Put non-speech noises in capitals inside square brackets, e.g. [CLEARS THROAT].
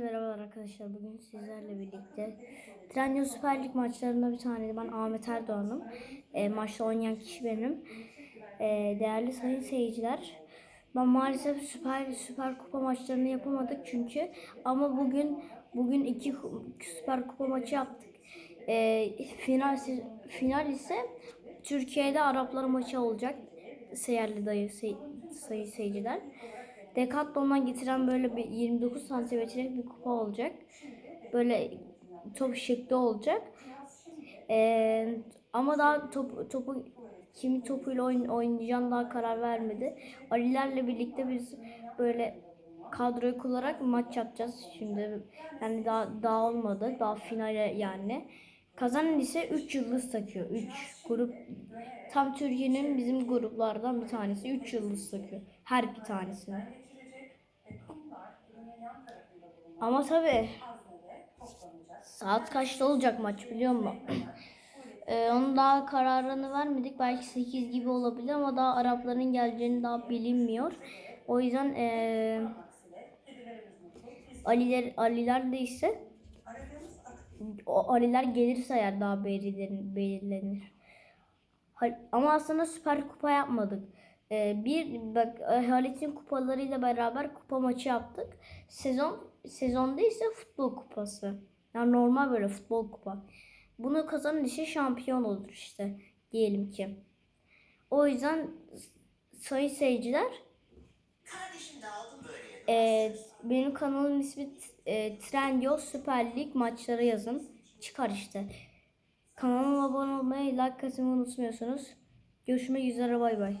Merhabalar arkadaşlar. Bugün sizlerle birlikte Trendyol Süper Lig maçlarında bir tane ben Ahmet Erdoğan'ım. E, maçta oynayan kişi benim. E, değerli sayın seyirciler. Ben maalesef Süper Süper Kupa maçlarını yapamadık çünkü ama bugün bugün iki Süper Kupa maçı yaptık. E, final final ise Türkiye'de Araplar maçı olacak. Seyerli dayı sey, sayın seyirciler. Decathlon'dan getiren böyle bir 29 santimetrelik bir kupa olacak. Böyle top şıklı olacak. Ee, ama daha top, topu kimin topuyla oyn, oynayacağını daha karar vermedi. Alilerle birlikte biz böyle kadroyu kullanarak maç yapacağız şimdi. Yani daha daha olmadı. Daha finale yani. Kazanan ise 3 yıldız takıyor. 3 grup tam Türkiye'nin bizim gruplardan bir tanesi 3 yıldız takıyor. Her bir tanesine. Ama tabii saat kaçta olacak maç biliyor musun? [CLEARS THROAT] Ee, onun daha kararını vermedik. Belki 8 gibi olabilir ama daha Arapların geleceğini daha bilinmiyor. O yüzden ee, Aliler Aliler de ise o Aliler gelirse eğer daha belirlenir. Ama aslında Süper Kupa yapmadık. Ee, bir bak e, Halit'in kupalarıyla beraber kupa maçı yaptık. Sezon sezonda ise futbol kupası. Yani normal böyle futbol kupa. Bunu kazanan işi şampiyon olur işte diyelim ki. O yüzden sayın seyirciler Kardeşim böyle e, benim kanalımın ismi e, Trendyol Süper Lig maçları yazın. Çıkar işte. Kanalıma abone olmayı, like atmayı unutmuyorsunuz. Görüşmek üzere bay bay.